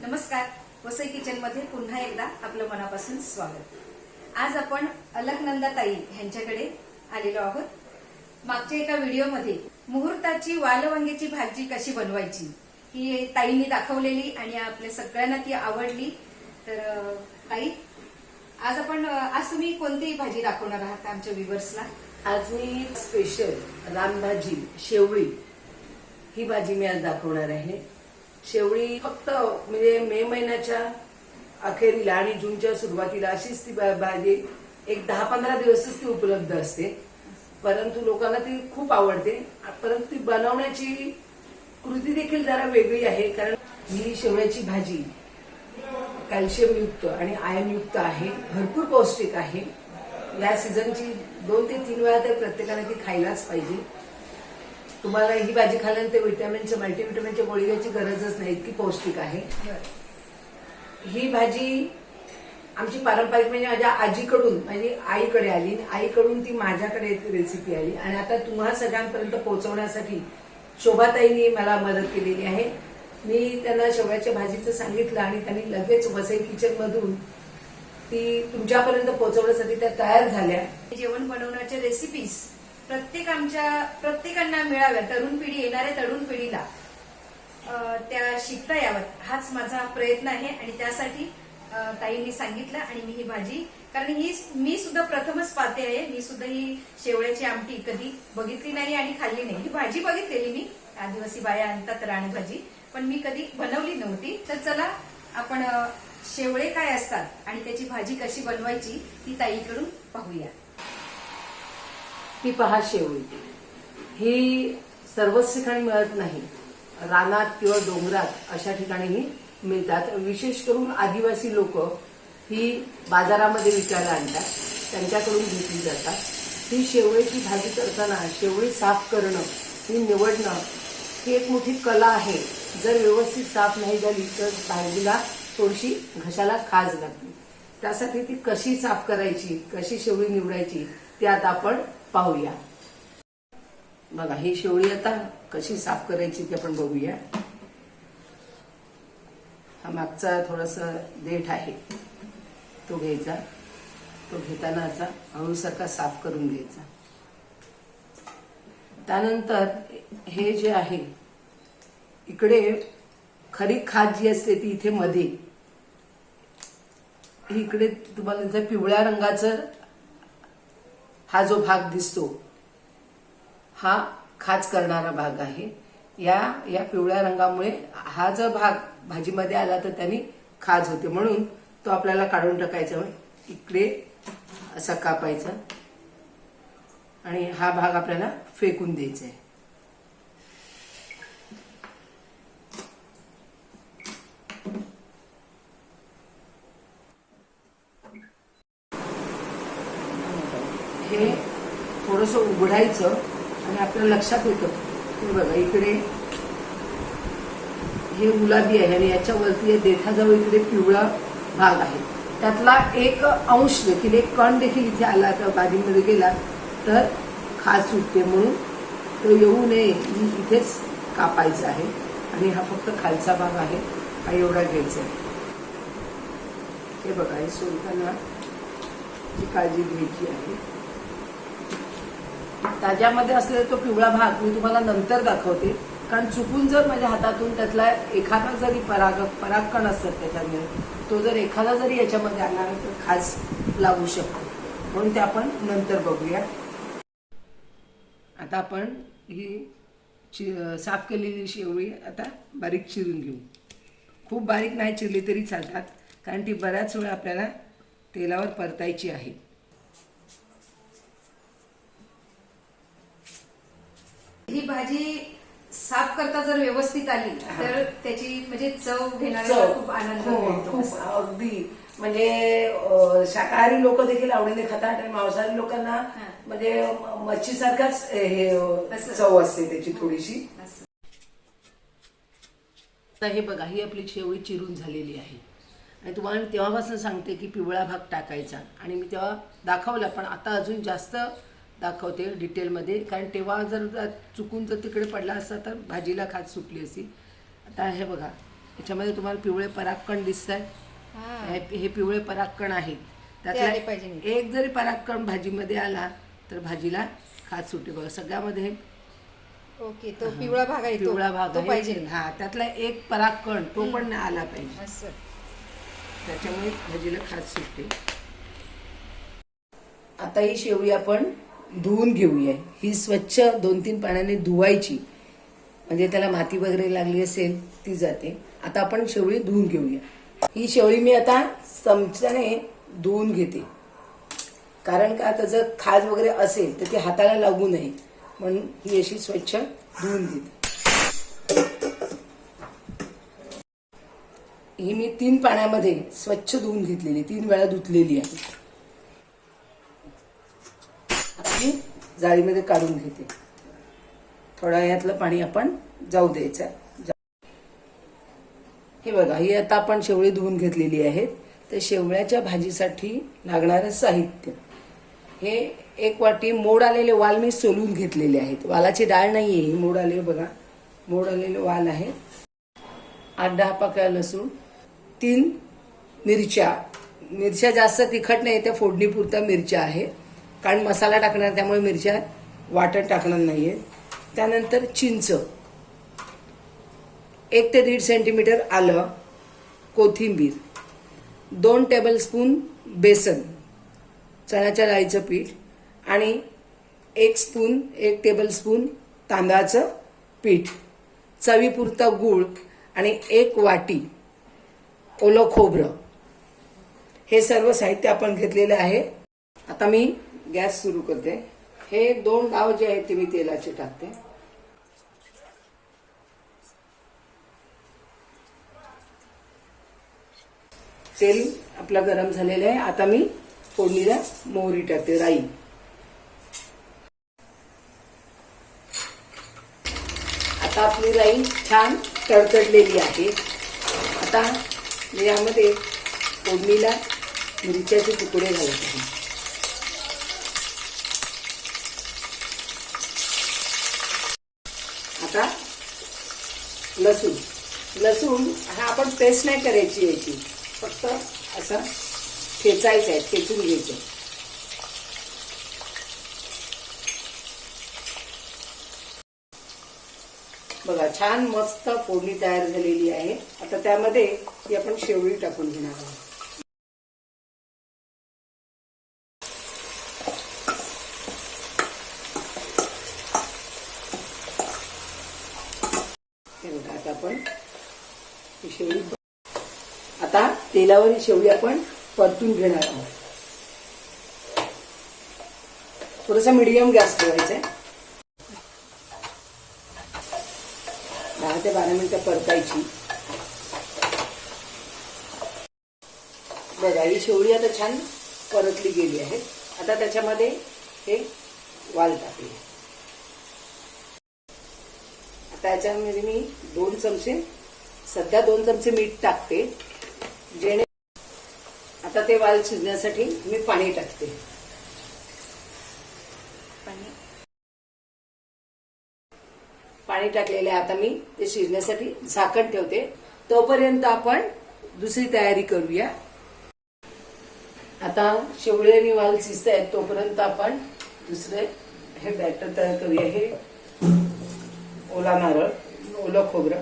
नमस्कार. वसई किचनमध्ये पुन्हा एकदा आपलं मनापासून स्वागत. आज आपण अलकनंदा ताई यांच्याकडे आलेलो आहोत. मागच्या एका व्हिडिओमध्ये मुहूर्ताची वालवांग्याची भाजी कशी बनवायची ही ताईंनी दाखवलेली आणि आपल्या सगळ्यांना ती आवडली. तर ताई आज आपण आज तुम्ही कोणतीही भाजी दाखवणार आहात आमच्या व्हिवर्सला? आज मी स्पेशल रानभाजी शेवळी ही भाजी मी आज दाखवणार आहे. शेवळी फक्त म्हणजे मे महिन्याच्या अखेरीला आणि जूनच्या सुरुवातीला अशीच ती भाजी एक दहा पंधरा दिवसच ती उपलब्ध असते. परंतु लोकांना ती खूप आवडते. परंतु ती बनवण्याची कृती देखील जरा वेगळी आहे. कारण ही शेवळ्याची भाजी कॅल्शियम युक्त आणि आयन युक्त आहे. भरपूर पौष्टिक आहे. या सीझनची दोन ते तीन वेळा तर प्रत्येकाने ती खायलाच पाहिजे. तुम्हाला ही भाजी खाल्ल्यानंतर विटॅमिनच्या मल्टीविटॅमिनच्या गोळी घ्यायची गरजच नाही इतकी पौष्टिक आहे. ही भाजी आमची पारंपरिक म्हणजे माझ्या आजीकडून म्हणजे आईकडे आली आईकडून ती माझ्याकडे रेसिपी आली. आणि आता तुम्हा सगळ्यांपर्यंत पोहोचवण्यासाठी शोभाताईंनी मला मदत केलेली आहे. मी त्यांना शेवयाच्या भाजीचं सांगितलं आणि त्यांनी लगेच वसई किचन मधून ती तुमच्यापर्यंत पोहोचवण्यासाठी त्या तयार झाल्या. जेवण बनवण्याच्या रेसिपीज प्रत्येक आमच्या प्रत्येकांना मिळाव्या तरुण पिढी येणाऱ्या तरुण पिढीला त्या शिकता याव्यात हाच माझा प्रयत्न आहे. आणि त्यासाठी ताईंनी सांगितलं आणि मी ही भाजी कारण ही मी सुद्धा प्रथमच पाहते आहे. मी सुद्धा ही शेवळ्याची आमटी कधी बघितली नाही आणि खाल्ली नाही. ही भाजी बघितलेली मी. आदिवासी बाया आणतात राणी भाजी पण मी कधी बनवली नव्हती. तर चला आपण शेवळे काय असतात आणि त्याची भाजी कशी बनवायची ती ताईकडून पाहूया. ती पहा शेवळी ही सर्वच ठिकाणी मिळत नाही. रानात किंवा डोंगरात अशा ठिकाणीही मिळतात. विशेष करून आदिवासी लोक ही बाजारामध्ये विकायला आणतात. त्यांच्याकडून घेतली जातात. ही शेवळीची भाजी करताना शेवळी साफ करणं ही निवडणं ही एक मोठी कला आहे. जर व्यवस्थित साफ नाही झाली तर भाजीला थोडीशी घशाला खाज लागते त्यासाठी ती कशी साफ करायची कशी शेवळी निवडायची ते आता आपण पाहूया. बघा ही शेवळी आता कशी साफ करायची ते आपण बघूया. हा मागचा थोडासा देठ आहे. तो घ्यायचा. तो घेताना असा हळूसारखा साफ करून घ्यायचा. त्यानंतर हे जे आहे इकडे खरी खाद जी असते ती इथे मध्ये इकडे तुम्हाला पिवळ्या रंगाचं हा जो भाग दिसतो हा खाज करणारा भाग आहे. या या पिवळ्या रंगामुळे हा जो भाग भाजीमध्ये आला तर त्यांनी खाज होते. म्हणून तो आपल्याला काढून टाकायचा इकडे असा कापायचा. आणि हा भाग आपल्याला फेकून द्यायचा आहे हे थोडस उघडायचं आणि आपल्या लक्षात येतं हे बघा इकडे हे गुलाबी आहे आणि याच्यावरती देठाजवळ इकडे पिवळा भाग आहे. त्यातला एक अंश देखील एक कण देखील इथे आला तर बागेमध्ये गेला तर खास सुटते म्हणून तो येऊ नये इथेच कापायचा आहे. आणि हा फक्त खालचा भाग आहे हा एवढा घ्यायचा आहे. हे बघा हे सोडताना जी काळजी घ्यायची आहे ताज्यामध्ये असलेला तो पिवळा भाग मी तुम्हाला नंतर दाखवते. कारण चुकून जर माझ्या हातातून त्यातला एखादा जरी पराग परागकण असतात त्याच्यामध्ये तो जर एखादा जरी याच्यामध्ये आणला तर खास लागू शकतो. म्हणून ते आपण नंतर बघूया. आता आपण ही चि- साफ केलेली शेवळी आता बारीक चिरून घेऊ. खूप बारीक नाही चिरली तरी चालतात कारण ती बऱ्याच वेळा आपल्याला तेलावर परतायची आहे. ही भाजी साफ करता जर व्यवस्थित आली तर त्याची म्हणजे चव घेणाऱ्याला चव. खूप आनंद हो, मिळतो खूप अगदी म्हणजे अं, शाकाहारी लोक देखील आवडीने खातात आणि मांसाहारी लोकांना हा. म्हणजे मच्छी सारखाच हे अं. चव असते त्याची थोडीशी असं. आता हे बघा ही आपली शेवळी चिरून झालेली आहे आणि तुम्हाला मी तेव्हापासून सांगते की पिवळा भाग टाकायचा आणि मी तेव्हा दाखवला पण आता अजून जास्त दाखवते डिटेलमध्ये. कारण तेव्हा जर चुकून जर तिकडे पडला असता तर भाजीला खात सुटली असती आता हे बघा याच्यामध्ये तुम्हाला पिवळे परागकण दिसत हा. हे पिवळे परागकण आहेत नीट. त्यातला एक जरी परागकण भाजीमध्ये आला तर भाजीला खात सुटे बघा सगळ्यामध्ये ओके तो पिवळा भाग आहे पिवळा भाग तो आहे. पाहिजे हा त्यातला एक परागकण तो पण आला पाहिजे. त्याच्यामुळे भाजीला खात सुटते. आता ही शेवळी आपण. धुवून घेऊया. ही स्वच्छ दोन तीन पाण्याने धुवायची. म्हणजे त्याला माती वगैरे लागली असेल ती जाते. आता आपण शेवळी धुवून घेऊया. ही शेवळी मी आता चमच्याने धुवून घेते. कारण का आता जर खाज वगैरे असेल तर ती हाताला लागू नये. म्हणून ही अशी स्वच्छ धुवून घेते. ही मी तीन पाण्यामध्ये स्वच्छ धुवून घेतलेली तीन वेळा धुतलेली आहे. मी जाळीमध्ये काढून घेते. थोडा यातलं पाणी आपण जाऊ द्यायचं जा- हे बघा ही आता आपण शेवळी धुवून घेतलेली आहेत. तर शेवळ्याच्या भाजीसाठी लागणारं साहित्य. हे एक वाटी मोड आलेले वाल मी सोलून घेतलेले आहेत. वालाची डाळ नाहीये ही मोड आले बघा. मोड आलेले वाल आहेत. आठ दहा पाकळ्या लसूण तीन मिरच्या. मिरच्या जास्त तिखट नाही त्या फोडणीपुरत्या मिरच्या आहेत. कारण मसाला टाकणार त्यामुळे मिरच्या वाटण टाकणार नाहीये. त्यानंतर चिंच. एक ते दीड सेंटीमीटर आलं कोथिंबीर. दोन टेबलस्पून बेसन. चण्याच्या डाळीचं पीठ आणि एक स्पून एक टेबलस्पून तांदळाचं पीठ. चवीपुरता गूळ आणि एक वाटी ओलं खोबरं. हे सर्व साहित्य आपण घेतलेलं आहे. आता मी गॅस सुरू करते. हे दोन डाव जे आहेत ते मी तेलाचे टाकते. तेल आपला गरम झालेलं आहे. आता मी फोडणीला मोहरी टाकते राई. आता आपली राई छान तडतडलेली आहे. आता यामध्ये फोडणीला मिरच्याचे तुकडे घालत आहे. आता लसूण. लसूण हा आपण पेस्ट नाही करायची याची. फक्त असं ठेचायचं आहे ठेचून घ्यायचं बघा छान मस्त फोडणी तयार झालेली आहे. आता त्यामध्ये ती आपण शेवळी टाकून घेणार आहोत हे बघा आता आपण ही शेवळी आता तेलावर ही शेवळी आपण परतून घेणार आहोत. थोडासा मिडियम गॅस ठेवायचा आहे दहा ते बारा मिनिटं परतायची. बघा ही शेवळी आता छान परतली गेली आहे. आता त्याच्यामध्ये हे वाल टाकले आता याच्यामध्ये मी दोन चमचे सध्या दोन चमचे मीठ टाकते. आता ते वाल शिजण्यासाठी मी पाणी टाकते. पाणी? टाकलेले आता मी ते शिजण्यासाठी झाकण ठेवते. तोपर्यंत आपण दुसरी तयारी करूया. आता शेवळे आणि वाल शिजत आहेत तोपर्यंत आपण दुसरे हे बॅटर तयार करूया. हे ओला नारळ ओलं खोबरं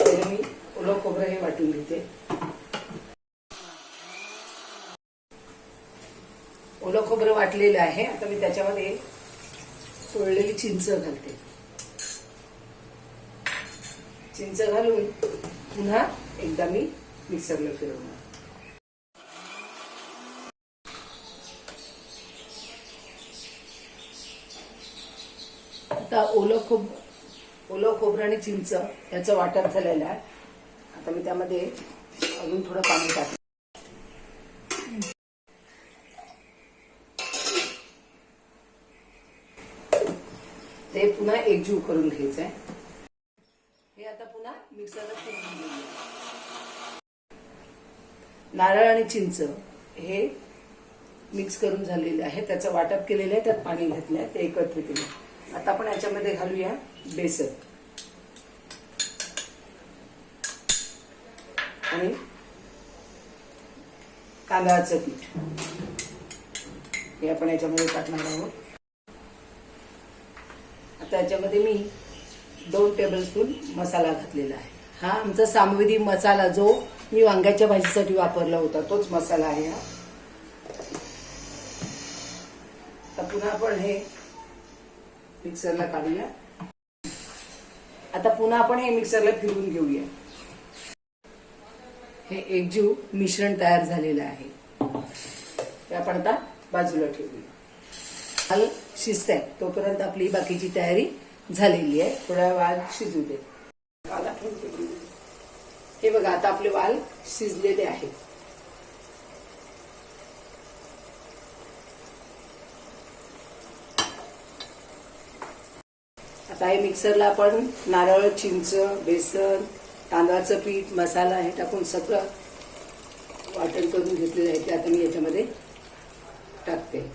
पहिले मी ओलं खोबरं हे वाटून घेते ओलं खोबरं आहे. आता मी त्याच्यामध्ये सोडलेली चिंच घालते. चिंच घालून पुन्हा एकदा मी मिक्सरला फिरवणार. आता ओलं खोब ओलं खोबरं आणि चिंच याचं वाटप झालेलं आहे. आता मी त्यामध्ये अजून थोडं पाणी टाकलं एकजीव करून घ्यायचं आहे हे आता पुन्हा मिक्सरला नारळ आणि चिंच हे मिक्स करून झालेले आहे त्याचं वाटप केलेलं आहे त्यात पाणी घातलं आहे ते एकत्र केलं आता आपण याच्यामध्ये घालूया बेसन. आणि तांदळाचं पीठ. हे आपण याच्यामध्ये टाकणार आहोत. त्याच्यामध्ये मी दोन टेबलस्पून मसाला घातलेला आहे. हा आमचा सामवेदी मसाला जो मी वांग्याच्या भाजीसाठी वापरला होता तोच मसाला आहे हा. आता पुन्हा आपण हे मिक्सरला काढूया. आता पुन्हा आपण हे मिक्सरला फिरवून घेऊया. हे एकजीव मिश्रण तयार झालेलं आहे. ते आपण आता बाजूला ठेवूया. हाल शिजत आहे. तोपर्यंत आपली बाकीची तयारी झालेली आहे. थोड्या वाल शिजू दे. हे बघा आता आपले वाल शिजलेले आहेत. आता हे मिक्सरला आपण नारळ चिंच बेसन तांदळाचं पीठ मसाला हे टाकून सगळं वाटण करून घेतलेलं आहे ते आता मी याच्यामध्ये टाकते.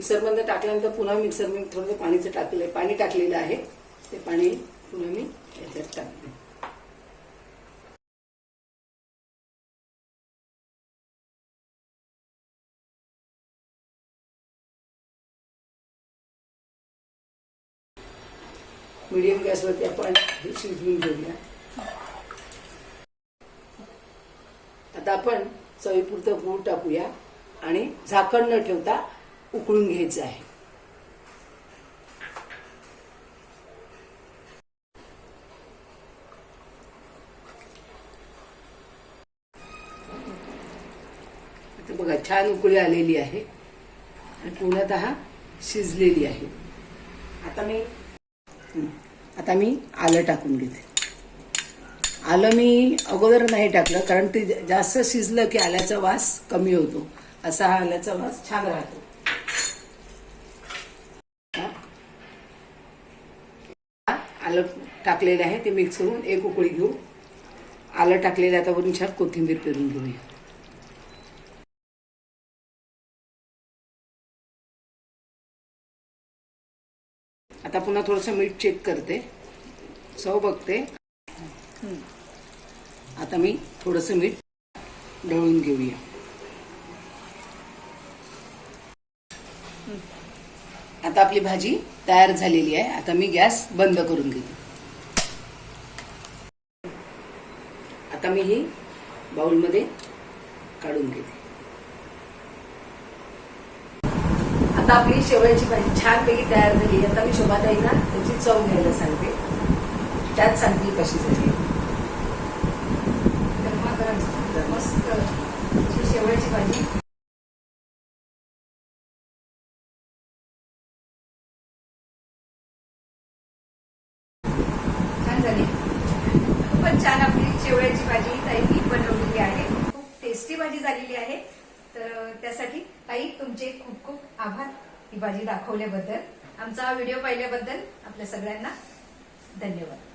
मिक्सरमध्ये टाकल्यानंतर पुन्हा मिक्सर मी थोडं पाणीचं टाकलंय. पाणी टाकलेलं आहे. ते पाणी पुन्हा मी याच्यात टाकले मीडियम गॅसवरती आपण हे शिजवून घेऊया. आता आपण चवीपुरतं गूळ टाकूया आणि झाकण न ठेवता उकळून घ्यायचं आहे. आता बघा छान उकळी आलेली आहे आणि पूर्णतः शिजलेली आहे. आता मी आता मी आलं टाकून घेते. आलं मी अगोदर नाही टाकलं कारण ते जास्त शिजलं की आल्याचा वास कमी होतो. असा हा आल्याचा वास छान राहतो हा. हा, आलं टाकलेलं आहे ते मिक्स करून एक उकळी घेऊ. आलं टाकलेलं आता वरून छान कोथिंबीर पेरून घेऊया. आता पुन्हा थोडंसं मीठ चेक करते. चव बघते. आता मी थोडंसं मीठ ढवळून घेऊया. आता आपली भाजी तयार झालेली आहे. आता मी गॅस बंद करून घेते. आता मी ही बाउलमध्ये काढून घेते. आता आपली शेवळ्याची भाजी छानपैकी तयार झाली आता मी शोभाताईंना त्याची चव घ्यायला सांगते. त्यात सांगतील कशी झाली मस्त शेवळ्याची भाजी छान झाली छान आपली शेवळ्याची भाजी ताईंनी बनवलेली आहे. खूप टेस्टी भाजी झालेली आहे. तर त्यासाठी ताई तुमचे खूप खूप आभार ही भाजी दाखवल्याबद्दल. आमचा व्हिडिओ पाहिल्याबद्दल आपल्या सगळ्यांना धन्यवाद.